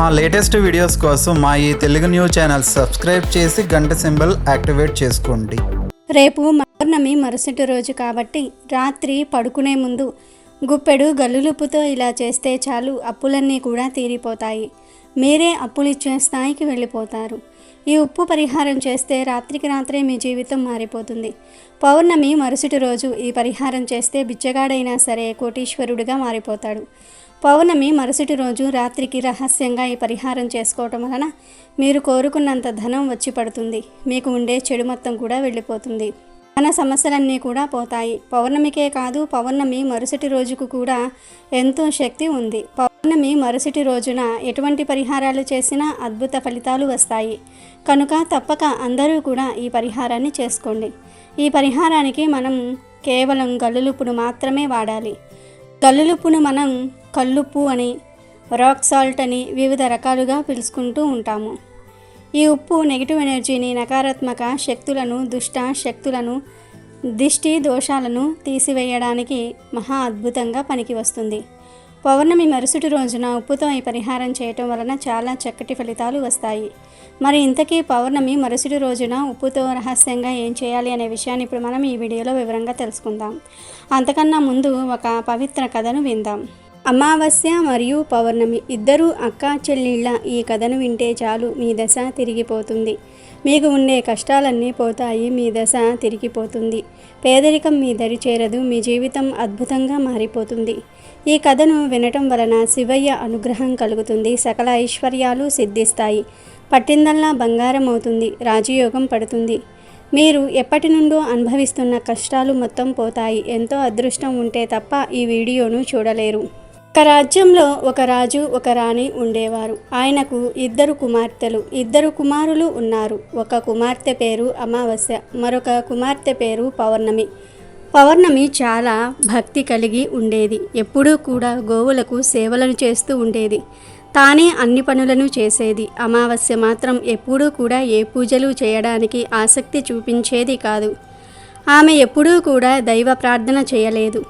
మా latest videos కోసం మా ఈ తెలుగు న్యూస్ ఛానల్ సబ్స్క్రైబ్ చేసి గంట సింబల్ యాక్టివేట్ చేసుకోండి. రేపు పౌర్ణమి మరుసటి రోజు కాబట్టి రాత్రి పడుకునే ముందు గుప్పెడు గల్లులుప్పుతో ఇలా చేస్తే చాలు అప్పులన్నీ కూడా తీరిపోతాయి. మీరే అప్పులు ఇచ్చే స్థాయికి వెళ్ళిపోతారు. ఈ ఉప్పు పరిహారం చేస్తే రాత్రికి రాత్రే మీ జీవితం మారిపోతుంది. పౌర్ణమి మరుసటి రోజు ఈ పరిహారం చేస్తే బిచ్చగాడైనా సరే కోటీశ్వరుడిగా మారిపోతాడు. పౌర్ణమి మరుసటి రోజు రాత్రికి రహస్యంగా ఈ పరిహారం చేసుకోవటం వలన మీరు కోరుకున్నంత ధనం వచ్చి పడుతుంది. మీకు ఉండే చెడు మొత్తం కూడా వెళ్ళిపోతుంది. మన సమస్యలన్నీ కూడా పోతాయి. పౌర్ణమికే కాదు పౌర్ణమి మరుసటి రోజుకు కూడా ఎంతో శక్తి ఉంది. పౌర్ణమి మరుసటి రోజున ఎటువంటి పరిహారాలు చేసినా అద్భుత ఫలితాలు వస్తాయి. కనుక తప్పక అందరూ కూడా ఈ పరిహారాన్ని చేసుకోండి. ఈ పరిహారానికి మనం కేవలం గల్లులుపును మాత్రమే వాడాలి. కల్లులుప్పును మనం కల్లుప్పు అని రాక్ సాల్ట్ అని వివిధ రకాలుగా పిలుచుకుంటూ ఉంటాము. ఈ ఉప్పు నెగిటివ్ ఎనర్జీని నకారాత్మక శక్తులను దుష్ట శక్తులను దిష్టి దోషాలను తీసివేయడానికి మహా అద్భుతంగా పనికి వస్తుంది. పౌర్ణమి మరుసటి రోజున ఉప్పుతో ఈ పరిహారం చేయటం వలన చాలా చక్కటి ఫలితాలు వస్తాయి. మరి ఇంతకీ పౌర్ణమి మరుసటి రోజున ఉప్పుతో రహస్యంగా ఏం చేయాలి అనే విషయాన్ని ఇప్పుడు మనం ఈ వీడియోలో వివరంగా తెలుసుకుందాం. అంతకన్నా ముందు ఒక పవిత్ర కథను విందాం. అమావాస్య మరియు పౌర్ణమి ఇద్దరూ అక్క చెల్లిళ్ళ ఈ కథను వింటే చాలు మీ దశ తిరిగిపోతుంది. మీకు ఉండే కష్టాలన్నీ పోతాయి మీ దశ తిరిగిపోతుంది. పేదరికం మీ దరి చేరదు మీ జీవితం అద్భుతంగా మారిపోతుంది. ఈ కథను వినటం వలన శివయ్య అనుగ్రహం కలుగుతుంది సకల ఐశ్వర్యాలు సిద్ధిస్తాయి. పట్టిందల్లా బంగారం అవుతుంది రాజయోగం పడుతుంది. మీరు ఎప్పటి నుండో అనుభవిస్తున్న కష్టాలు మొత్తం పోతాయి. ఎంతో అదృష్టం ఉంటే తప్ప ఈ వీడియోను చూడలేరు. ఒక రాజ్యంలో ఒక రాజు ఒక రాణి ఉండేవారు. ఆయనకు ఇద్దరు కుమార్తెలు ఇద్దరు కుమారులు ఉన్నారు. ఒక కుమార్తె పేరు అమావాస్య మరొక కుమార్తె పేరు పౌర్ణమి. పౌర్ణమి చాలా భక్తి కలిగి ఉండేది. ఎప్పుడూ కూడా గోవులకు సేవలను చేస్తూ ఉండేది. తానే అన్ని పనులను చేసేది. అమావాస్య మాత్రం ఎప్పుడూ కూడా ఏ పూజలు చేయడానికి ఆసక్తి చూపించేది కాదు. ఆమె ఎప్పుడూ కూడా దైవ ప్రార్థన చేయలేదు.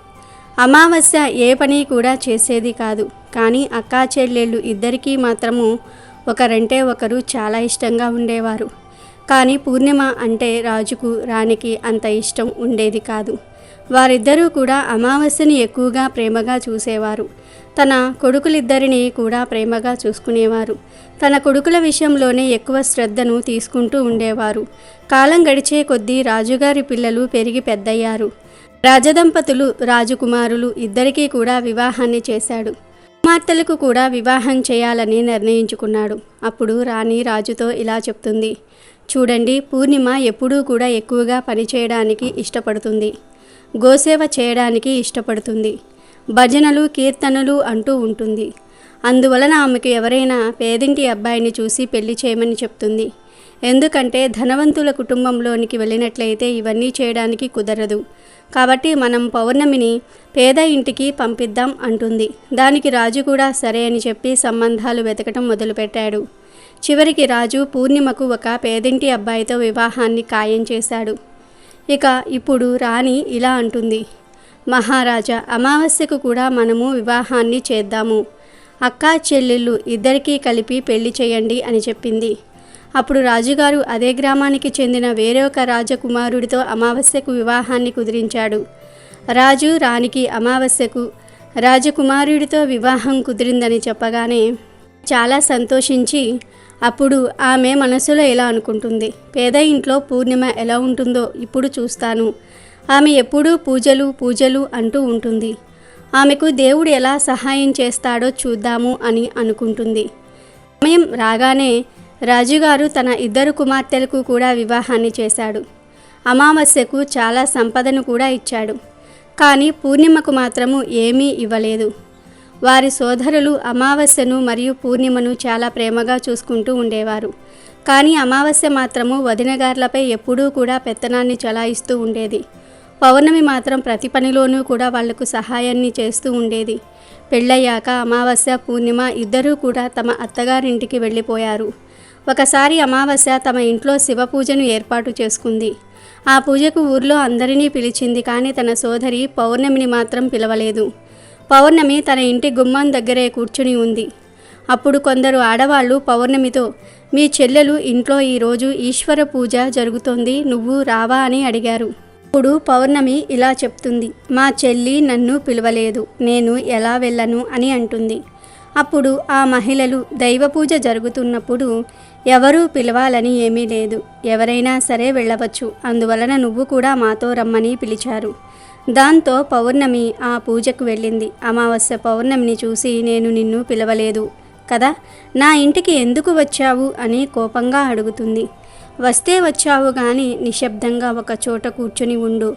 అమావాస్య ఏ పని కూడా చేసేది కాదు. కానీ అక్కా చెల్లెళ్ళు ఇద్దరికీ మాత్రము ఒకరంటే ఒకరు చాలా ఇష్టంగా ఉండేవారు. కానీ పూర్ణిమ అంటే రాజుకు రాణికి అంత ఇష్టం ఉండేది కాదు. వారిద్దరూ కూడా అమావాస్యని ఎక్కువగా ప్రేమగా చూసేవారు. తన కొడుకులిద్దరిని కూడా ప్రేమగా చూసుకునేవారు. తన కొడుకుల విషయంలోనే ఎక్కువ శ్రద్ధను తీసుకుంటూ ఉండేవారు. కాలం గడిచే కొద్దీ రాజుగారి పిల్లలు పెరిగి పెద్దయ్యారు. రాజదంపతులు రాజకుమారులు ఇద్దరికీ కూడా వివాహాన్ని చేశాడు. కుమార్తెలకు కూడా వివాహం చేయాలని నిర్ణయించుకున్నాడు. అప్పుడు రాణి రాజుతో ఇలా చెప్తుంది. చూడండి పూర్ణిమ ఎప్పుడూ కూడా ఎక్కువగా పనిచేయడానికి ఇష్టపడుతుంది. గోసేవ చేయడానికి ఇష్టపడుతుంది. భజనలు కీర్తనలు అంటూ ఉంటుంది. అందువలన ఆమెకు ఎవరైనా పేదింటి అబ్బాయిని చూసి పెళ్ళి చేయమని చెప్తుంది. ఎందుకంటే ధనవంతుల కుటుంబంలోనికి వెళ్ళినట్లయితే ఇవన్నీ చేయడానికి కుదరదు. కాబట్టి మనం పౌర్ణమిని పేద ఇంటికి పంపిద్దాం అంటుంది. దానికి రాజు కూడా సరే అని చెప్పి సంబంధాలు వెతకటం మొదలుపెట్టాడు. చివరికి రాజు పూర్ణిమకు ఒక పేదింటి అబ్బాయితో వివాహాన్ని ఖాయం చేశాడు. ఇక ఇప్పుడు రాణి ఇలా అంటుంది. మహారాజా అమావాస్యకు కూడా మనము వివాహాన్ని చేద్దాము. అక్కా చెల్లెళ్ళు ఇద్దరికీ కలిపి పెళ్ళి చేయండి అని చెప్పింది. అప్పుడు రాజుగారు అదే గ్రామానికి చెందిన వేరే ఒక రాజకుమారుడితో అమావాస్యకు వివాహాన్ని కుదిరించాడు. రాజు రాణికి అమావాస్యకు రాజకుమారుడితో వివాహం కుదిరిందని చెప్పగానే చాలా సంతోషించి అప్పుడు ఆమె మనసులో ఎలా అనుకుంటుంది పేద ఇంట్లో పూర్ణిమ ఎలా ఉంటుందో ఇప్పుడు చూస్తాను. ఆమె ఎప్పుడూ పూజలు పూజలు అంటూ ఉంటుంది. ఆమెకు దేవుడు ఎలా సహాయం చేస్తాడో చూద్దాము అని అనుకుంటుంది. సమయం రాగానే రాజుగారు తన ఇద్దరు కుమార్తెలకు కూడా వివాహాన్ని చేశాడు. అమావాస్యకు చాలా సంపదను కూడా ఇచ్చాడు. కానీ పూర్ణిమకు మాత్రము ఏమీ ఇవ్వలేదు. వారి సోదరులు అమావాస్యను మరియు పూర్ణిమను చాలా ప్రేమగా చూసుకుంటూ ఉండేవారు. కానీ అమావాస్య మాత్రము వదినగార్లపై ఎప్పుడూ కూడా పెత్తనాన్ని చలాయిస్తూ ఉండేది. పౌర్ణమి మాత్రం ప్రతి పనిలోనూ కూడా వాళ్ళకు సహాయాన్ని చేస్తూ ఉండేది. పెళ్ళయ్యాక అమావాస్య పూర్ణిమ ఇద్దరూ కూడా తమ అత్తగారింటికి వెళ్ళిపోయారు. ఒకసారి అమావాస్య తమ ఇంట్లో శివ పూజను ఏర్పాటు చేసుకుంది. ఆ పూజకు ఊర్లో అందరినీ పిలిచింది కానీ తన సోదరి పౌర్ణమిని మాత్రం పిలవలేదు. పౌర్ణమి తన ఇంటి గుమ్మం దగ్గరే కూర్చుని ఉంది. అప్పుడు కొందరు ఆడవాళ్ళు పౌర్ణమితో మీ చెల్లెలు ఇంట్లో ఈరోజు ఈశ్వర పూజ జరుగుతోంది నువ్వు రావా అని అడిగారు. అప్పుడు పౌర్ణమి ఇలా చెప్తుంది. మా చెల్లి నన్ను పిలవలేదు. నేను ఎలా వెళ్ళను అని అంటుంది. అప్పుడు ఆ మహిళలు దైవ పూజ జరుగుతున్నప్పుడు ఎవరూ పిలవాలని ఏమీ లేదు. ఎవరైనా సరే వెళ్ళవచ్చు. అందువలన నువ్వు కూడా మాతో రమ్మని పిలిచారు. దాంతో పౌర్ణమి ఆ పూజకు వెళ్ళింది. అమావాస్య పౌర్ణమిని చూసి నేను నిన్ను పిలవలేదు కదా? నా ఇంటికి ఎందుకు వచ్చావు? అని కోపంగా అడుగుతుంది. వస్తే వచ్చావు గాని నిశ్శబ్దంగా ఒక చోట కూర్చుని ఉండు.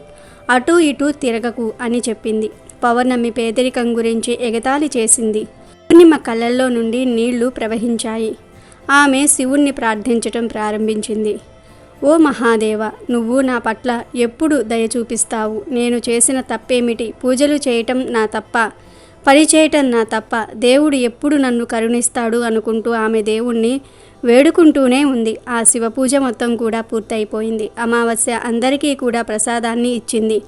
అటూ ఇటూ తిరగకు అని చెప్పింది. పౌర్ణమి పేదరికం గురించి ఎగతాళి చేసింది. పూర్ణిమ కళ్ళల్లో నుండి నీళ్ళు ప్రవహించాయి. ఆమె శివుణ్ణి ప్రార్థించటం ప్రారంభించింది. ఓ మహాదేవ నువ్వు నా పట్ల ఎప్పుడు దయ చూపిస్తావు? నేను చేసిన తప్పేమిటి? పూజలు చేయటం నా తప్ప పని చేయటం నా తప్ప దేవుడు ఎప్పుడు నన్ను కరుణిస్తాడు అనుకుంటూ ఆమె దేవుణ్ణి వేడుకుంటూనే ఉంది. ఆ శివ పూజ మొత్తం కూడా పూర్తయిపోయింది. అమావాస్య అందరికీ కూడా ప్రసాదాన్ని ఇచ్చింది.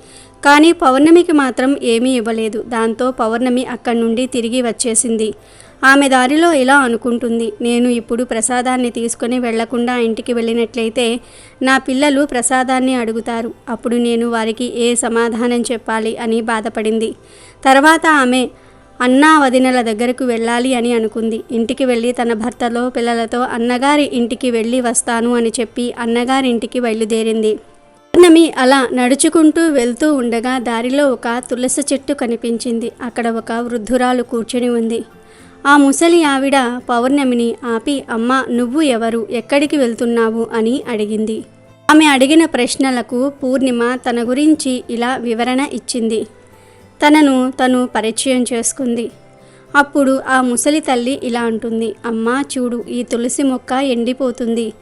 కానీ పౌర్ణమికి మాత్రం ఏమీ ఇవ్వలేదు. దాంతో పౌర్ణమి అక్కడి నుండి తిరిగి వచ్చేసింది. ఆమె దారిలో ఇలా అనుకుంటుంది. నేను ఇప్పుడు ప్రసాదాన్ని తీసుకొని వెళ్ళకుండా ఇంటికి వెళ్ళినట్లయితే నా పిల్లలు ప్రసాదాన్ని అడుగుతారు. అప్పుడు నేను వారికి ఏ సమాధానం చెప్పాలి అని బాధపడింది. తర్వాత ఆమె అన్నా వదినల దగ్గరకు వెళ్ళాలి అని అనుకుంది. ఇంటికి వెళ్ళి తన భర్తలో పిల్లలతో అన్నగారి ఇంటికి వెళ్ళి వస్తాను అని చెప్పి అన్నగారి ఇంటికి బయలుదేరింది. పౌర్ణమి అలా నడుచుకుంటూ వెళ్తూ ఉండగా దారిలో ఒక తులసి చెట్టు కనిపించింది. అక్కడ ఒక వృద్ధురాలు కూర్చుని ఉంది. ఆ ముసలి ఆవిడ పౌర్ణమిని ఆపి అమ్మ నువ్వు ఎవరు? ఎక్కడికి వెళ్తున్నావు? అని అడిగింది. ఆమె అడిగిన ప్రశ్నలకు పూర్ణిమ తన గురించి ఇలా వివరణ ఇచ్చింది. తనను తను పరిచయం చేసుకుంది. అప్పుడు ఆ ముసలి తల్లి ఇలా అంటుంది అమ్మా చూడు ఈ తులసి మొక్క ఎండిపోతుంది.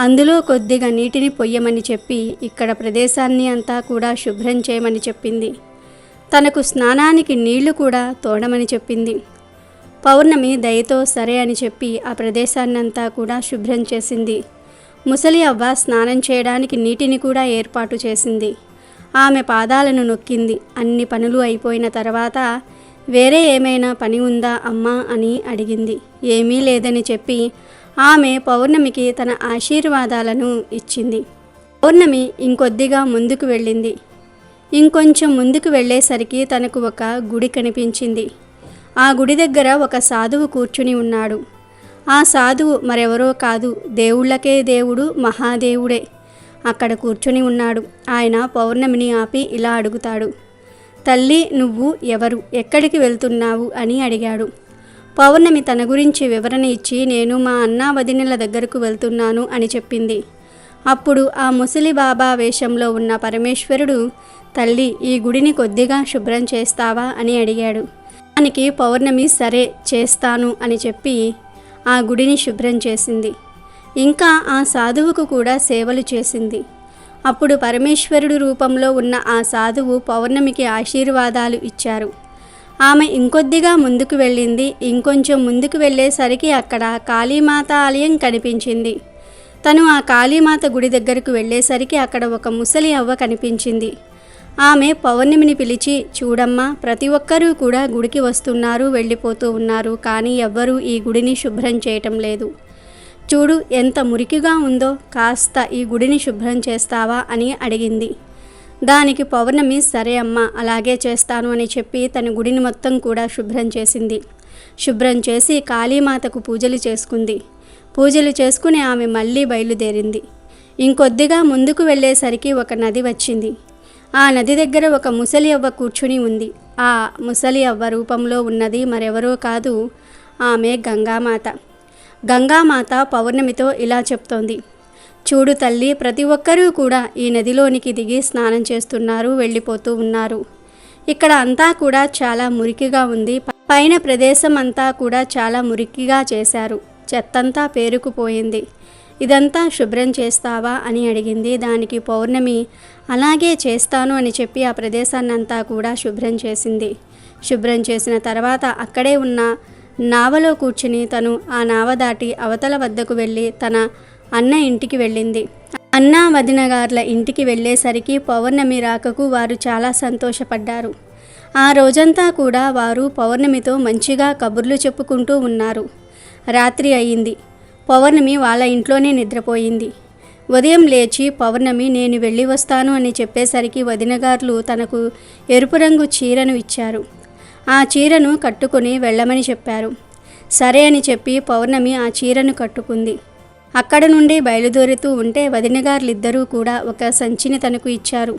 అందులో కొద్దిగా నీటిని పొయ్యమని చెప్పి ఇక్కడ ప్రదేశాన్ని అంతా కూడా శుభ్రం చేయమని చెప్పింది. తనకు స్నానానికి నీళ్ళు కూడా తోడమని చెప్పింది. పౌర్ణమి దయతో సరే అని చెప్పి ఆ ప్రదేశాన్నంతా కూడా శుభ్రం చేసింది. ముసలి అవ్వ స్నానం చేయడానికి నీటిని కూడా ఏర్పాటు చేసింది. ఆమె పాదాలను నొక్కింది. అన్ని పనులు అయిపోయిన తర్వాత వేరే ఏమైనా పని ఉందా అమ్మా? అని అడిగింది. ఏమీ లేదని చెప్పి ఆమె పౌర్ణమికి తన ఆశీర్వాదాలను ఇచ్చింది. పౌర్ణమి ఇంకొద్దిగా ముందుకు వెళ్ళింది. ఇంకొంచెం ముందుకు వెళ్ళేసరికి తనకు ఒక గుడి కనిపించింది. ఆ గుడి దగ్గర ఒక సాధువు కూర్చుని ఉన్నాడు. ఆ సాధువు మరెవరో కాదు. దేవుళ్ళకే దేవుడు మహాదేవుడే. అక్కడ కూర్చొని ఉన్నాడు. ఆయన పౌర్ణమిని ఆపి ఇలా అడుగుతాడు తల్లి నువ్వు ఎవరు? ఎక్కడికి వెళ్తున్నావు? అని అడిగాడు. పౌర్ణమి తన గురించి వివరణ ఇచ్చి నేను మా అన్నా వదినల దగ్గరకు వెళ్తున్నాను అని చెప్పింది. అప్పుడు ఆ ముసలి బాబా వేషంలో ఉన్న పరమేశ్వరుడు తల్లి ఈ గుడిని కొద్దిగా శుభ్రం చేస్తావా? అని అడిగాడు. దానికి పౌర్ణమి సరే చేస్తాను అని చెప్పి ఆ గుడిని శుభ్రం చేసింది. ఇంకా ఆ సాధువుకు కూడా సేవలు చేసింది. అప్పుడు పరమేశ్వరుడు రూపంలో ఉన్న ఆ సాధువు పౌర్ణమికి ఆశీర్వాదాలు ఇచ్చారు. ఆమె ఇంకొద్దిగా ముందుకు వెళ్ళింది. ఇంకొంచెం ముందుకు వెళ్ళేసరికి అక్కడ కాళీమాత ఆలయం కనిపించింది. తను ఆ కాళీమాత గుడి దగ్గరకు వెళ్ళేసరికి అక్కడ ఒక ముసలి అవ్వ కనిపించింది. ఆమె పౌర్ణమిని పిలిచి చూడమ్మా ప్రతి ఒక్కరూ కూడా గుడికి వస్తున్నారు వెళ్ళిపోతూ ఉన్నారు కానీ ఎవ్వరూ ఈ గుడిని శుభ్రం చేయటం లేదు. చూడు ఎంత మురికిగా ఉందో కాస్త ఈ గుడిని శుభ్రం చేస్తావా అని అడిగింది. దానికి పౌర్ణమి సరే అమ్మా అలాగే చేస్తాను అని చెప్పి తన గుడిని మొత్తం కూడా శుభ్రం చేసింది. శుభ్రం చేసి కాళీమాతకు పూజలు చేసుకుంది. పూజలు చేసుకుని ఆమె మళ్ళీ బయలుదేరింది. ఇంకొద్దిగా ముందుకు వెళ్ళేసరికి ఒక నది వచ్చింది. ఆ నది దగ్గర ఒక ముసలి అవ్వ కూర్చుని ఉంది. ఆ ముసలి అవ్వ రూపంలో ఉన్నది మరెవరో కాదు ఆమె గంగామాత. గంగామాత పౌర్ణమితో ఇలా చెప్తోంది. చూడు తల్లి ప్రతి ఒక్కరూ కూడా ఈ నదిలోనికి దిగి స్నానం చేస్తున్నారు వెళ్ళిపోతూ ఉన్నారు. ఇక్కడ అంతా కూడా చాలా మురికిగా ఉంది. పైన ప్రదేశం అంతా కూడా చాలా మురికిగా చేశారు. చెత్తంతా పేరుకుపోయింది. ఇదంతా శుభ్రం చేస్తావా? అని అడిగింది. దానికి పౌర్ణమి అలాగే చేస్తాను అని చెప్పి ఆ ప్రదేశాన్నంతా కూడా శుభ్రం చేసింది. శుభ్రం చేసిన తర్వాత అక్కడే ఉన్న నావలో కూర్చుని తను ఆ నావ దాటి అవతల వద్దకు వెళ్ళి తన అన్న ఇంటికి వెళ్ళింది. అన్న వదినగార్ల ఇంటికి వెళ్ళేసరికి పౌర్ణమి రాకకు వారు చాలా సంతోషపడ్డారు. ఆ రోజంతా కూడా వారు పౌర్ణమితో మంచిగా కబుర్లు చెప్పుకుంటూ ఉన్నారు. రాత్రి అయింది. పౌర్ణమి వాళ్ళ ఇంట్లోనే నిద్రపోయింది. ఉదయం లేచి పౌర్ణమి నేను వెళ్ళి వస్తాను అని చెప్పేసరికి వదినగారులు తనకు ఎరుపు రంగు చీరను ఇచ్చారు. ఆ చీరను కట్టుకొని వెళ్ళమని చెప్పారు. సరే అని చెప్పి పౌర్ణమి ఆ చీరను కట్టుకుంది. అక్కడ నుండి బయలుదేరుతూ ఉంటే వదినగారులిద్దరూ కూడా ఒక సంచిని తనకు ఇచ్చారు.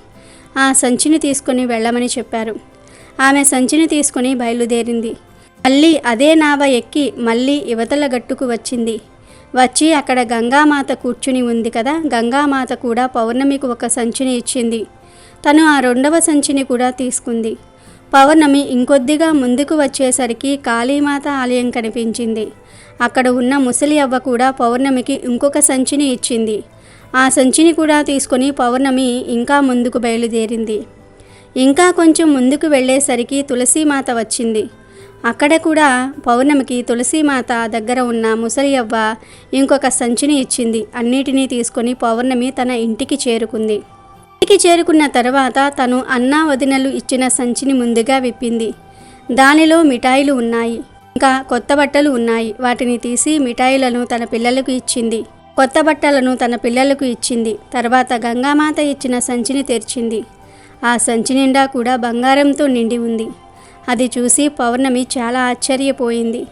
ఆ సంచిని తీసుకొని వెళ్ళమని చెప్పారు. ఆమె సంచిని తీసుకొని బయలుదేరింది. మళ్ళీ అదే నావ ఎక్కి మళ్ళీ యువతల గట్టుకు వచ్చింది. వచ్చి అక్కడ గంగామాత కూర్చుని ఉంది కదా గంగామాత కూడా పౌర్ణమికి ఒక సంచిని ఇచ్చింది. తను ఆ రెండవ సంచిని కూడా తీసుకుంది. పౌర్ణమి ఇంకొద్దిగా ముందుకు వచ్చేసరికి కాళీమాత ఆలయం కనిపించింది. అక్కడ ఉన్న ముసలి అవ్వ కూడా పౌర్ణమికి ఇంకొక సంచిని ఇచ్చింది. ఆ సంచిని కూడా తీసుకొని పౌర్ణమి ఇంకా ముందుకు బయలుదేరింది. ఇంకా కొంచెం ముందుకు వెళ్ళేసరికి తులసీమాత వచ్చింది. అక్కడ కూడా పౌర్ణమికి తులసీమాత దగ్గర ఉన్న ముసలి అవ్వ ఇంకొక సంచిని ఇచ్చింది. అన్నిటినీ తీసుకొని పౌర్ణమి తన ఇంటికి చేరుకుంది. ఇంటికి చేరుకున్న తర్వాత తను అన్నా వదినలు ఇచ్చిన సంచిని ముందుగా విప్పింది. దానిలో మిఠాయిలు ఉన్నాయి. ఇంకా కొత్త బట్టలు ఉన్నాయి. వాటిని తీసి మిఠాయిలను తన పిల్లలకు ఇచ్చింది. కొత్త బట్టలను తన పిల్లలకు ఇచ్చింది. తర్వాత గంగామాత ఇచ్చిన సంచిని తెరిచింది. ఆ సంచి నిండా కూడా బంగారంతో నిండి ఉంది. అది చూసి పౌర్ణమి చాలా ఆశ్చర్యపోయింది.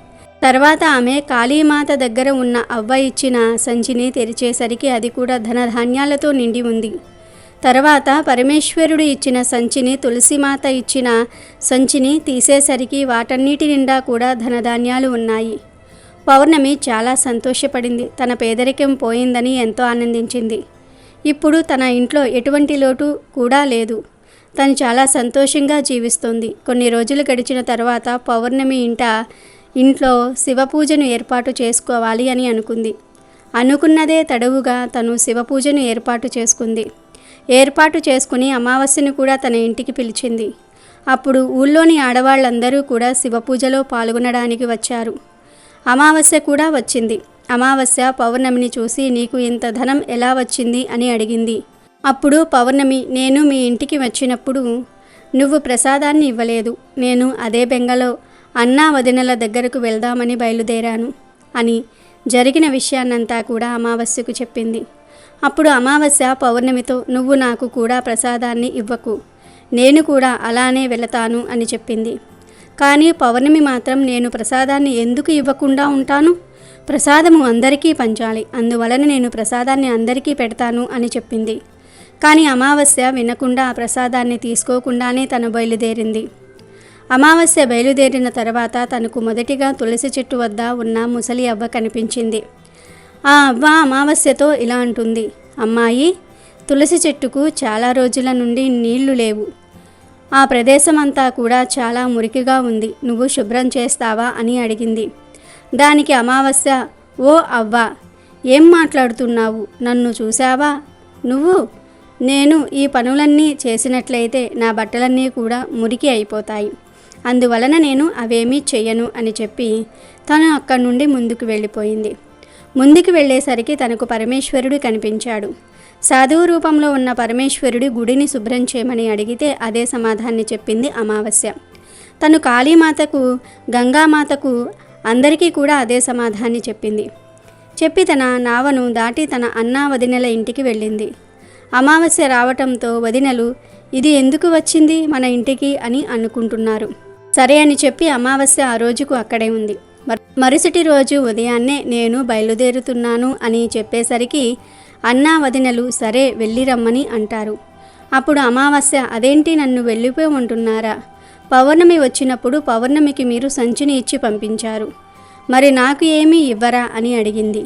తర్వాత ఆమె కాళీమాత దగ్గర ఉన్న అవ్వ ఇచ్చిన సంచిని తెరిచేసరికి అది కూడా ధనధాన్యాలతో నిండి ఉంది. తర్వాత పరమేశ్వరుడు ఇచ్చిన సంచిని తులసిమాత ఇచ్చిన సంచిని తీసేసరికి వాటన్నిటి నిండా కూడా ధనధాన్యాలు ఉన్నాయి. పౌర్ణమి చాలా సంతోషపడింది. తన పేదరికం పోయిందని ఎంతో ఆనందించింది. ఇప్పుడు తన ఇంట్లో ఎటువంటి లోటు కూడా లేదు. తను చాలా సంతోషంగా జీవిస్తుంది. కొన్ని రోజులు గడిచిన తర్వాత పౌర్ణమి ఇంట ఇంట్లో శివపూజను ఏర్పాటు చేసుకోవాలి అని అనుకుంది. అనుకున్నదే తడవుగా తను శివపూజను ఏర్పాటు చేసుకుంది. ఏర్పాటు చేసుకుని అమావాస్యను కూడా తన ఇంటికి పిలిచింది. అప్పుడు ఊళ్ళోని ఆడవాళ్ళందరూ కూడా శివపూజలో పాల్గొనడానికి వచ్చారు. అమావాస్య కూడా వచ్చింది. అమావాస్య పౌర్ణమిని చూసి నీకు ఇంత ధనం ఎలా వచ్చింది అని అడిగింది. అప్పుడు పౌర్ణమి నేను మీ ఇంటికి వచ్చినప్పుడు నువ్వు ప్రసాదాన్ని ఇవ్వలేదు. నేను అదే బెంగలో అన్నా వదినల దగ్గరకు వెళ్దామని బయలుదేరాను అని జరిగిన విషయాన్నంతా కూడా అమావాస్యకు చెప్పింది. అప్పుడు అమావాస్య పౌర్ణమితో నువ్వు నాకు కూడా ప్రసాదాన్ని ఇవ్వకు. నేను కూడా అలానే వెళతాను అని చెప్పింది. కానీ పౌర్ణమి మాత్రం నేను ప్రసాదాన్ని ఎందుకు ఇవ్వకుండా ఉంటాను? ప్రసాదము అందరికీ పంచాలి. అందువలన నేను ప్రసాదాన్ని అందరికీ పెడతాను అని చెప్పింది. కానీ అమావాస్య వినకుండా ఆ ప్రసాదాన్ని తీసుకోకుండానే తను బయలుదేరింది. అమావాస్య బయలుదేరిన తర్వాత తనకు మొదటిగా తులసి చెట్టు వద్ద ఉన్న ముసలి అవ్వ కనిపించింది. ఆ అవ్వ అమావాస్యతో ఇలా అంటుంది. అమ్మాయి తులసి చెట్టుకు చాలా రోజుల నుండి నీళ్ళు లేవు. ఆ ప్రదేశం అంతా కూడా చాలా మురికిగా ఉంది. నువ్వు శుభ్రం చేస్తావా అని అడిగింది. దానికి అమావాస్య ఓ అవ్వ ఏం మాట్లాడుతున్నావు? నన్ను చూసావా నువ్వు? నేను ఈ పనులన్నీ చేసినట్లయితే నా బట్టలన్నీ కూడా మురికి అయిపోతాయి. అందువలన నేను అవేమీ చెయ్యను అని చెప్పి తను అక్కడి నుండి ముందుకు వెళ్ళిపోయింది. ముందుకు వెళ్ళేసరికి తనకు పరమేశ్వరుడు కనిపించాడు. సాధువు రూపంలో ఉన్న పరమేశ్వరుడు గుడిని శుభ్రం చేయమని అడిగితే అదే సమాధాన్ని చెప్పింది అమావాస్య. తను కాళీమాతకు గంగామాతకు అందరికీ కూడా అదే సమాధాన్ని చెప్పింది. చెప్పి తన నావను దాటి తన అన్నా వదినల ఇంటికి వెళ్ళింది. అమావాస్య రావటంతో వదినలు ఇది ఎందుకు వచ్చింది మన ఇంటికి? అని అనుకుంటున్నారు. సరే అని చెప్పి అమావాస్య ఆ రోజుకు అక్కడే ఉంది. మరుసటి రోజు ఉదయాన్నే నేను బయలుదేరుతున్నాను అని చెప్పేసరికి అన్నా వదినలు సరే వెళ్ళి రమ్మని అంటారు. అప్పుడు అమావాస్య అదేంటి నన్ను వెళ్ళిపోమంటున్నారా పౌర్ణమి వచ్చినప్పుడు పౌర్ణమికి మీరు సంచిని ఇచ్చి పంపించారు. మరి నాకు ఏమీ ఇవ్వరా? అని అడిగింది.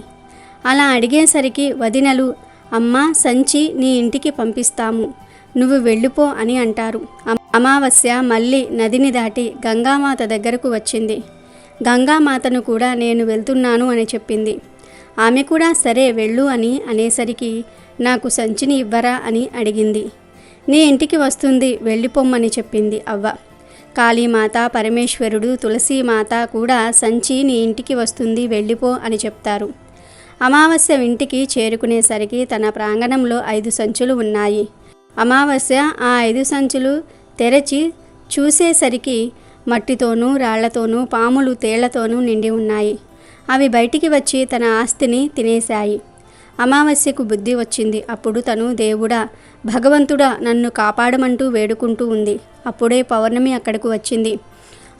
అలా అడిగేసరికి వదినలు అమ్మ సంచి నీ ఇంటికి పంపిస్తాము. నువ్వు వెళ్ళిపో అని అంటారు. అమావాస్య మళ్ళీ నదిని దాటి గంగామాత దగ్గరకు వచ్చింది. గంగామాతను కూడా నేను వెళ్తున్నాను అని చెప్పింది. ఆమె కూడా సరే వెళ్ళు అని అనేసరికి నాకు సంచిని ఇవ్వరా అని అడిగింది. నీ ఇంటికి వస్తుంది వెళ్ళిపోమ్మని చెప్పింది అవ్వ. కాళీమాత పరమేశ్వరుడు తులసీమాత కూడా సంచి నీ ఇంటికి వస్తుంది వెళ్ళిపో అని చెప్తారు. అమావాస్య ఇంటికి చేరుకునేసరికి తన ప్రాంగణంలో ఐదు సంచులు ఉన్నాయి. అమావాస్య ఆ ఐదు సంచులు తెరచి చూసేసరికి మట్టితోనూ రాళ్ళతోనూ పాములు తేళ్ళతోనూ నిండి ఉన్నాయి. అవి బయటికి వచ్చి తన ఆస్తిని తినేశాయి. అమావాస్యకు బుద్ధి వచ్చింది. అప్పుడు తను దేవుడా భగవంతుడా నన్ను కాపాడమంటూ వేడుకుంటూ ఉంది. అప్పుడే పౌర్ణమి అక్కడకు వచ్చింది.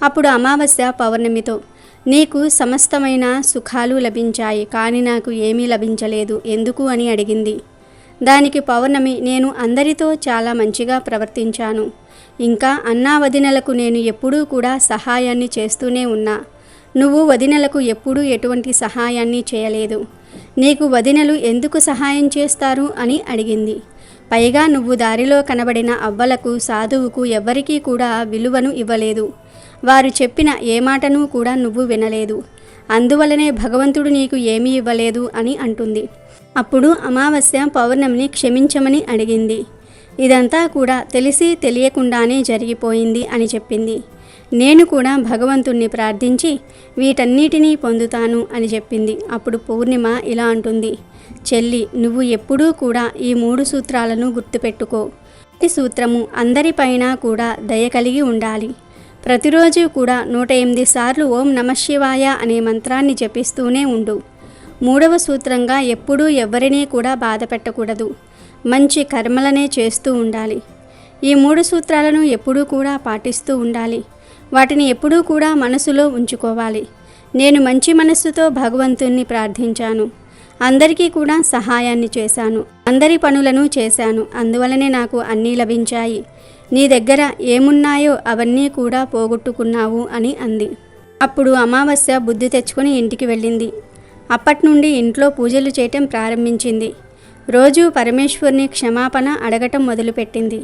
అప్పుడు అమావాస్య పౌర్ణమితో నీకు సమస్తమైన సుఖాలు లభించాయి కానీ నాకు ఏమీ లభించలేదు ఎందుకు అని అడిగింది. దానికి పౌర్ణమి నేను అందరితో చాలా మంచిగా ప్రవర్తించాను. ఇంకా అన్నా వదినలకు నేను ఎప్పుడూ కూడా సహాయాన్ని చేస్తూనే ఉన్నా. నువ్వు వదినలకు ఎప్పుడూ ఎటువంటి సహాయాన్ని చేయలేదు. నీకు వదినలు ఎందుకు సహాయం చేస్తారు అని అడిగింది. పైగా నువ్వు దారిలో కనబడిన అవ్వలకు సాధువుకు ఎవ్వరికీ కూడా విలువను ఇవ్వలేదు. వారు చెప్పిన ఏ మాటను కూడా నువ్వు వినలేదు. అందువలనే భగవంతుడు నీకు ఏమీ ఇవ్వలేదు అని అంటుంది. అప్పుడు అమావాస్య పౌర్ణమిని క్షమించమని అడిగింది. ఇదంతా కూడా తెలిసి తెలియకుండానే జరిగిపోయింది అని చెప్పింది. నేను కూడా భగవంతుణ్ణి ప్రార్థించి వీటన్నిటినీ పొందుతాను అని చెప్పింది. అప్పుడు పూర్ణిమ ఇలా అంటుంది. చెల్లి నువ్వు ఎప్పుడూ కూడా ఈ మూడు సూత్రాలను గుర్తుపెట్టుకో. ఈ సూత్రము అందరిపైన కూడా దయ కలిగి ఉండాలి. ప్రతిరోజు కూడా నూట ఎనిమిది సార్లు ఓం నమశివాయ అనే మంత్రాన్ని జపిస్తూనే ఉండు. మూడవ సూత్రంగా ఎప్పుడూ ఎవరినీ కూడా బాధ పెట్టకూడదు. మంచి కర్మలనే చేస్తూ ఉండాలి. ఈ మూడు సూత్రాలను ఎప్పుడూ కూడా పాటిస్తూ ఉండాలి. వాటిని ఎప్పుడూ కూడా మనసులో ఉంచుకోవాలి. నేను మంచి మనస్సుతో భగవంతుణ్ణి ప్రార్థించాను. అందరికీ కూడా సహాయాన్ని చేశాను. అందరి పనులను చేశాను. అందువలనే నాకు అన్నీ లభించాయి. నీ దగ్గర ఏమున్నాయో అవన్నీ కూడా పోగొట్టుకున్నావు అని అంది. అప్పుడు అమావాస్య బుద్ధి తెచ్చుకొని ఇంటికి వెళ్ళింది. అప్పటి నుండి ఇంట్లో పూజలు చేయటం ప్రారంభించింది. రోజు పరమేశ్వరుని క్షమాపణ అడగటం మొదలుపెట్టింది.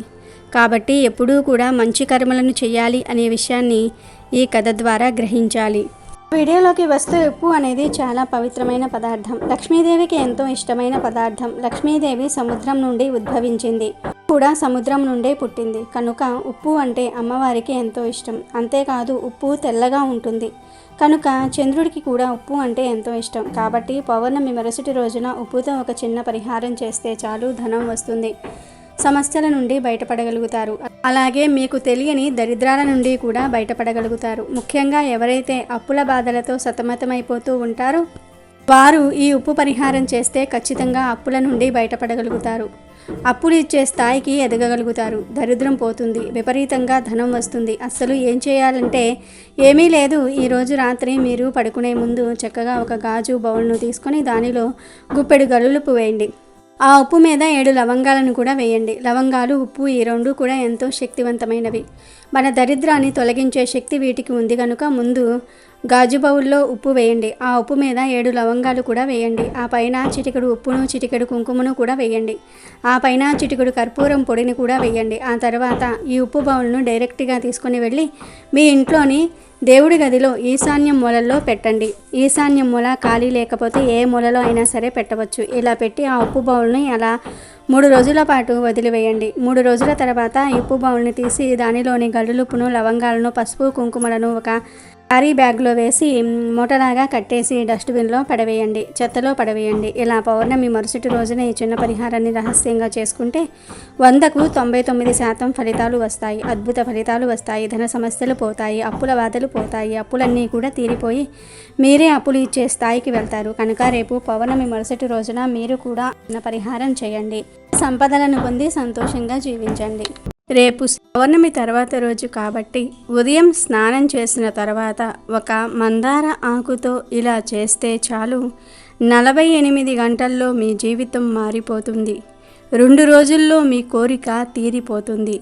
కాబట్టి ఎప్పుడూ కూడా మంచి కర్మలను చేయాలి అనే విషయాన్ని ఈ కథ ద్వారా గ్రహించాలి. వీడియోలోకి వస్తే ఉప్పు అనేది చాలా పవిత్రమైన పదార్థం. లక్ష్మీదేవికి ఎంతో ఇష్టమైన పదార్థం. లక్ష్మీదేవి సముద్రం నుండి ఉద్భవించింది. కూడా సముద్రం నుండే పుట్టింది. కనుక ఉప్పు అంటే అమ్మవారికి ఎంతో ఇష్టం. అంతేకాదు ఉప్పు తెల్లగా ఉంటుంది. కనుక చంద్రుడికి కూడా ఉప్పు అంటే ఎంతో ఇష్టం. కాబట్టి పౌర్ణమి మరుసటి రోజున ఉప్పుతో ఒక చిన్న పరిహారం చేస్తే చాలు ధనం వస్తుంది. సమస్యల నుండి బయటపడగలుగుతారు. అలాగే మీకు తెలియని దరిద్రాల నుండి కూడా బయటపడగలుగుతారు. ముఖ్యంగా ఎవరైతే అప్పుల బాధలతో సతమతమైపోతూ ఉంటారో వారు ఈ ఉప్పు పరిహారం చేస్తే ఖచ్చితంగా అప్పుల నుండి బయటపడగలుగుతారు. అప్పులు ఇచ్చే స్థాయికి ఎదగగలుగుతారు. దరిద్రం పోతుంది. విపరీతంగా ధనం వస్తుంది. అస్సలు ఏం చేయాలంటే ఏమీ లేదు. ఈరోజు రాత్రి మీరు పడుకునే ముందు చక్కగా ఒక గాజు బౌల్ను తీసుకొని దానిలో గుప్పెడు గలులుపు వేయండి. ఆ ఉప్పు మీద ఏడు లవంగాలను కూడా వేయండి. లవంగాలు ఉప్పు ఈ రెండు కూడా ఎంతో శక్తివంతమైనవి. మన దరిద్రాన్ని తొలగించే శక్తి వీటికి ఉంది కనుక ముందు గాజు బౌల్లో ఉప్పు వేయండి. ఆ ఉప్పు మీద ఏడు లవంగాలు కూడా వేయండి. ఆ పైన చిటికెడు ఉప్పును చిటికెడు కుంకుమను కూడా వేయండి. ఆ పైన చిటికెడు కర్పూరం పొడిని కూడా వేయండి. ఆ తర్వాత ఈ ఉప్పు బౌల్ను డైరెక్ట్గా తీసుకొని వెళ్ళి మీ ఇంట్లోని దేవుడి గదిలో ఈశాన్యం మూలల్లో పెట్టండి. ఈశాన్యం మూల ఖాళీ లేకపోతే ఏ మూలలో అయినా సరే పెట్టవచ్చు. ఇలా పెట్టి ఆ ఉప్పు బౌల్ని అలా మూడు రోజుల పాటు వదిలివేయండి. మూడు రోజుల తర్వాత ఉప్పు బౌల్ని తీసి దానిలోని గల్లులుప్పును లవంగాలను పసుపు కుంకుమలను ఒక క్యారీ బ్యాగ్లో వేసి మూటలాగా కట్టేసి డస్ట్బిన్లో పడవేయండి చెత్తలో పడవేయండి. ఇలా పౌర్ణమి మరుసటి రోజున ఈ చిన్న పరిహారాన్ని రహస్యంగా చేసుకుంటే వందకు తొంభై తొమ్మిది శాతం ఫలితాలు వస్తాయి. అద్భుత ఫలితాలు వస్తాయి. ధన సమస్యలు పోతాయి. అప్పుల బాధలు పోతాయి. అప్పులన్నీ కూడా తీరిపోయి మీరే అప్పులు ఇచ్చే స్థాయికి వెళ్తారు. కనుక రేపు పౌర్ణమి మరుసటి రోజున మీరు కూడా పరిహారం చేయండి. సంపదలను పొంది సంతోషంగా జీవించండి. రేపు పౌర్ణమి తర్వాత రోజు కాబట్టి ఉదయం స్నానం చేసిన తర్వాత ఒక మందార ఆకుతో ఇలా చేస్తే చాలు. నలభై ఎనిమిది గంటల్లో మీ జీవితం మారిపోతుంది. రెండు రోజుల్లో మీ కోరిక తీరిపోతుంది.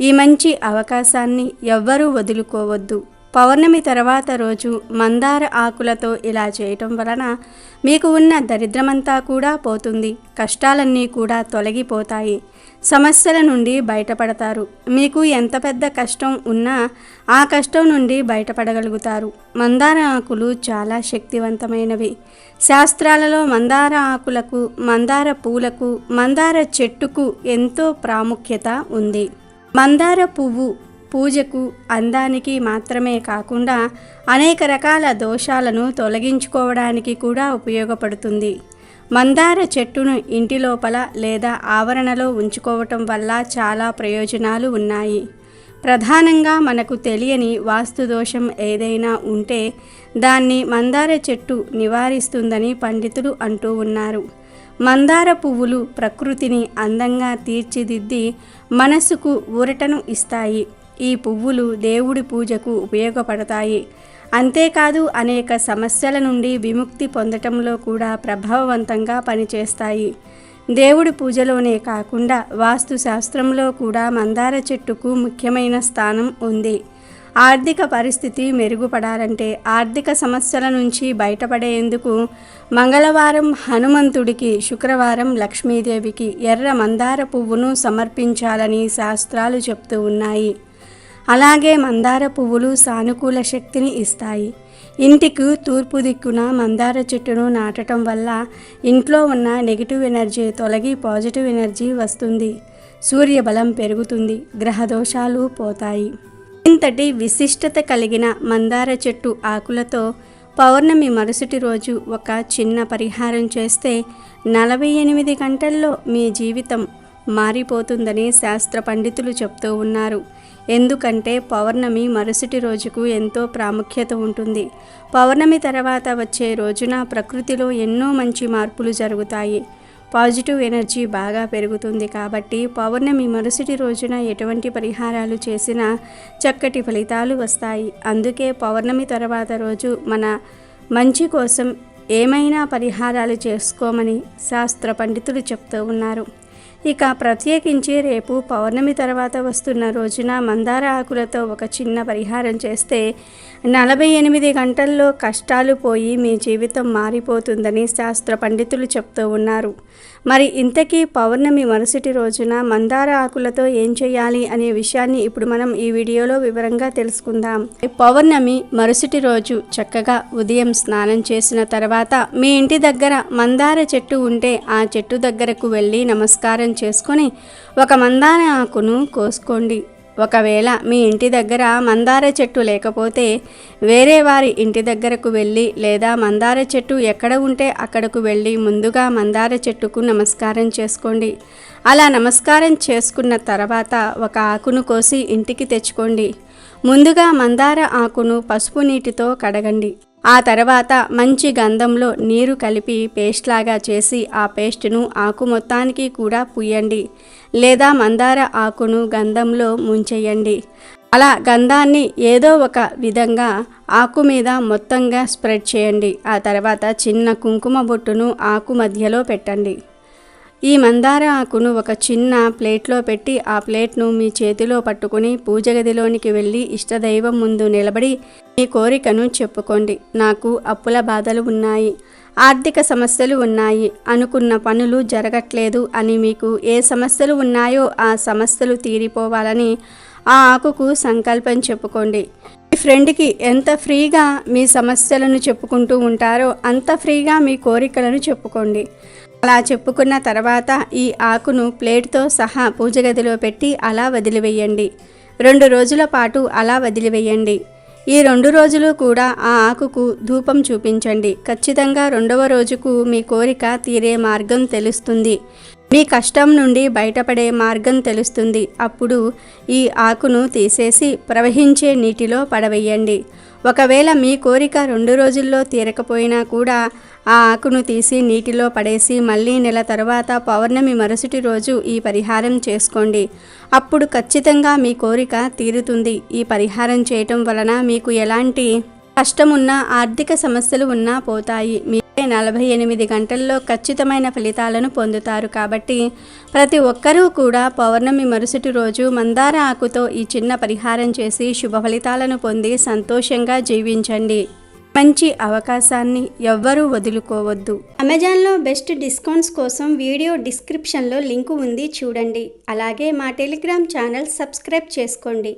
ఈ మంచి అవకాశాన్ని ఎవ్వరూ వదులుకోవద్దు. పౌర్ణమి తర్వాత రోజు మందార ఆకులతో ఇలా చేయటం వలన మీకు ఉన్న దరిద్రమంతా కూడా పోతుంది. కష్టాలన్నీ కూడా తొలగిపోతాయి. సమస్యల నుండి బయటపడతారు. మీకు ఎంత పెద్ద కష్టం ఉన్నా ఆ కష్టం నుండి బయటపడగలుగుతారు. మందార ఆకులు చాలా శక్తివంతమైనవి. శాస్త్రాలలో మందార ఆకులకు మందార పూలకు మందార చెట్టుకు ఎంతో ప్రాముఖ్యత ఉంది. మందార పువ్వు పూజకు అందానికి మాత్రమే కాకుండా అనేక రకాల దోషాలను తొలగించుకోవడానికి కూడా ఉపయోగపడుతుంది. మందార చెట్టును ఇంటి లోపల లేదా ఆవరణలో ఉంచుకోవటం వల్ల చాలా ప్రయోజనాలు ఉన్నాయి. ప్రధానంగా మనకు తెలియని వాస్తు దోషం ఏదైనా ఉంటే దాన్ని మందార చెట్టు నివారిస్తుందని పండితులు అంటూ ఉన్నారు. మందార పువ్వులు ప్రకృతిని అందంగా తీర్చిదిద్ది మనసుకు ఊరటను ఇస్తాయి. ఈ పువ్వులు దేవుడి పూజకు ఉపయోగపడతాయి. అంతేకాదు అనేక సమస్యల నుండి విముక్తి పొందటంలో కూడా ప్రభావవంతంగా పనిచేస్తాయి. దేవుడి పూజలోనే కాకుండా వాస్తుశాస్త్రంలో కూడా మందార చెట్టుకు ముఖ్యమైన స్థానం ఉంది. ఆర్థిక పరిస్థితి మెరుగుపడాలంటే ఆర్థిక సమస్యల నుంచి బయటపడేందుకు మంగళవారం హనుమంతుడికి శుక్రవారం లక్ష్మీదేవికి ఎర్ర మందార పువ్వును సమర్పించాలని శాస్త్రాలు చెప్తూ ఉన్నాయి. అలాగే మందార పువ్వులు సానుకూల శక్తిని ఇస్తాయి. ఇంటికి తూర్పు దిక్కున మందార చెట్టును నాటడం వల్ల ఇంట్లో ఉన్న నెగిటివ్ ఎనర్జీ తొలగి పాజిటివ్ ఎనర్జీ వస్తుంది. సూర్యబలం పెరుగుతుంది గ్రహ దోషాలు పోతాయి. ఇంతటి విశిష్టత కలిగిన మందార చెట్టు ఆకులతో పౌర్ణమి మరుసటి రోజు ఒక చిన్న పరిహారం చేస్తే నలభై ఎనిమిది గంటల్లో మీ జీవితం మారిపోతుందని శాస్త్ర పండితులు చెప్తూ ఉన్నారు. ఎందుకంటే పౌర్ణమి మరుసటి రోజుకు ఎంతో ప్రాముఖ్యత ఉంటుంది. పౌర్ణమి తర్వాత వచ్చే రోజున ప్రకృతిలో ఎన్నో మంచి మార్పులు జరుగుతాయి. పాజిటివ్ ఎనర్జీ బాగా పెరుగుతుంది కాబట్టి పౌర్ణమి మరుసటి రోజున ఎటువంటి పరిహారాలు చేసినా చక్కటి ఫలితాలు వస్తాయి. అందుకే పౌర్ణమి తర్వాత రోజు మన మంచి కోసం ఏమైనా పరిహారాలు చేసుకోమని శాస్త్ర పండితులు చెప్తూ ఉన్నారు. ఇక ప్రత్యేకించి రేపు పౌర్ణమి తర్వాత వస్తున్న రోజున మందార ఆకులతో ఒక చిన్న పరిహారం చేస్తే నలభై ఎనిమిది గంటల్లో కష్టాలు పోయి మీ జీవితం మారిపోతుందని శాస్త్ర పండితులు చెప్తూ ఉన్నారు. మరి ఇంతకీ పౌర్ణమి మరుసటి రోజున మందార ఆకులతో ఏం చేయాలి అనే విషయాన్ని ఇప్పుడు మనం ఈ వీడియోలో వివరంగా తెలుసుకుందాం. పౌర్ణమి మరుసటి రోజు చక్కగా ఉదయం స్నానం చేసిన తర్వాత మీ ఇంటి దగ్గర మందార చెట్టు ఉంటే ఆ చెట్టు దగ్గరకు వెళ్ళి నమస్కారం చేసుకొని ఒక మందార ఆకును కోసుకోండి. ఒకవేళ మీ ఇంటి దగ్గర మందార చెట్టు లేకపోతే వేరే వారి ఇంటి దగ్గరకు వెళ్ళి లేదా మందార చెట్టు ఎక్కడ ఉంటే అక్కడకు వెళ్ళి ముందుగా మందార చెట్టుకు నమస్కారం చేసుకోండి. అలా నమస్కారం చేసుకున్న తర్వాత ఒక ఆకును కోసి ఇంటికి తెచ్చుకోండి. ముందుగా మందార ఆకును పసుపు నీటితో కడగండి. ఆ తర్వాత మంచి గంధంలో నీరు కలిపి పేస్ట్ లాగా చేసి ఆ పేస్ట్ను ఆకు మొత్తానికి కూడా పుయ్యండి లేదా మందార ఆకును గంధంలో ముంచెయ్యండి అలా గంధాన్ని ఏదో ఒక విధంగా ఆకు మీద మొత్తంగా స్ప్రెడ్ చేయండి. ఆ తర్వాత చిన్న కుంకుమ బొట్టును ఆకు మధ్యలో పెట్టండి. ఈ మందార ఆకును ఒక చిన్న ప్లేట్లో పెట్టి ఆ ప్లేట్ను మీ చేతిలో పట్టుకుని పూజ గదిలోనికి వెళ్ళి ఇష్టదైవం ముందు నిలబడి మీ కోరికను చెప్పుకోండి. నాకు అప్పుల బాధలు ఉన్నాయి. ఆర్థిక సమస్యలు ఉన్నాయి. అనుకున్న పనులు జరగట్లేదు అని మీకు ఏ సమస్యలు ఉన్నాయో ఆ సమస్యలు తీరిపోవాలని ఆ ఆకుకు సంకల్పం చెప్పుకోండి. మీ ఫ్రెండ్కి ఎంత ఫ్రీగా మీ సమస్యలను చెప్పుకుంటూ ఉంటారో అంత ఫ్రీగా మీ కోరికలను చెప్పుకోండి. అలా చెప్పుకున్న తర్వాత ఈ ఆకును ప్లేట్తో సహా పూజ గదిలో పెట్టి అలా వదిలివేయండి. రెండు రోజుల పాటు అలా వదిలివేయండి. ఈ రెండు రోజులు కూడా ఆ ఆకుకు ధూపం చూపించండి. ఖచ్చితంగా రెండవ రోజుకు మీ కోరిక తీరే మార్గం తెలుస్తుంది. మీ కష్టం నుండి బయటపడే మార్గం తెలుస్తుంది. అప్పుడు ఈ ఆకును తీసేసి ప్రవహించే నీటిలో పడవేయండి. ఒకవేళ మీ కోరిక రెండు రోజుల్లో తీరకపోయినా కూడా ఆ ఆకును తీసి నీటిలో పడేసి మళ్ళీ నెల తర్వాత పౌర్ణమి మరుసటి రోజు ఈ పరిహారం చేసుకోండి. అప్పుడు ఖచ్చితంగా మీ కోరిక తీరుతుంది. ఈ పరిహారం చేయటం వలన మీకు ఎలాంటి కష్టమున్నా ఆర్థిక సమస్యలు ఉన్నా పోతాయి. మీరే నలభై ఎనిమిది గంటల్లో ఖచ్చితమైన ఫలితాలను పొందుతారు. కాబట్టి ప్రతి ఒక్కరూ కూడా పౌర్ణమి మరుసటి రోజు మందార ఆకుతో ఈ చిన్న పరిహారం చేసి శుభ ఫలితాలను పొంది సంతోషంగా జీవించండి. మంచి అవకాశాన్ని ఎవ్వరూ వదులుకోవద్దు. అమెజాన్లో బెస్ట్ డిస్కౌంట్స్ కోసం వీడియో డిస్క్రిప్షన్లో లింకు ఉంది చూడండి. అలాగే మా టెలిగ్రామ్ ఛానల్ సబ్స్క్రైబ్ చేసుకోండి.